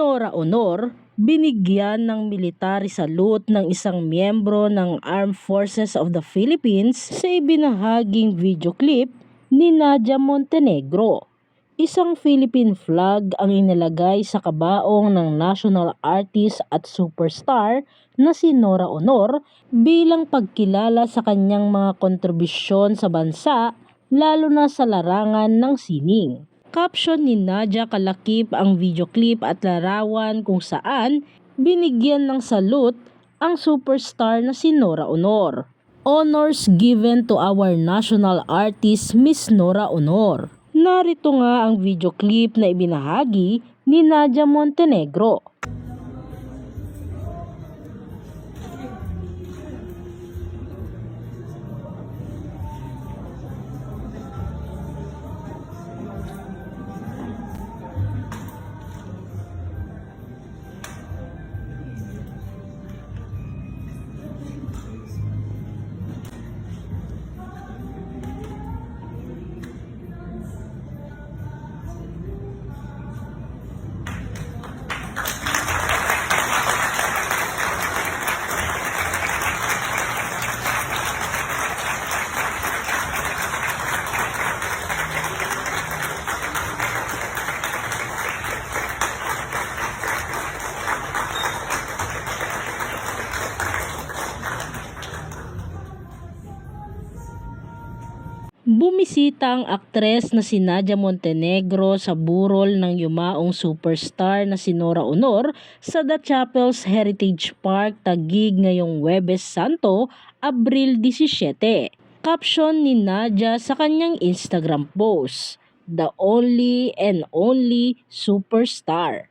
Nora Honor, binigyan ng military salute ng isang miyembro ng Armed Forces of the Philippines sa ibinahaging video clip ni Nadia Montenegro. Isang Philippine flag ang inilagay sa kabaong ng national artist at superstar na si Nora Honor bilang pagkilala sa kanyang mga kontribusyon sa bansa lalo na sa larangan ng sining. Caption ni Nadia kalakip ang video clip at larawan kung saan binigyan ng salute ang superstar na si Nora Honor. Honors given to our national artist Miss Nora Honor. Narito nga ang video clip na ibinahagi ni Nadia Montenegro. Bumisita ang aktres na si Nadia Montenegro sa burol ng yumaong superstar na si Nora Honor sa The Chapels Heritage Park Taguig ngayong Webes Santo, Abril 17. Caption ni Nadia sa kanyang Instagram post, The only and only superstar.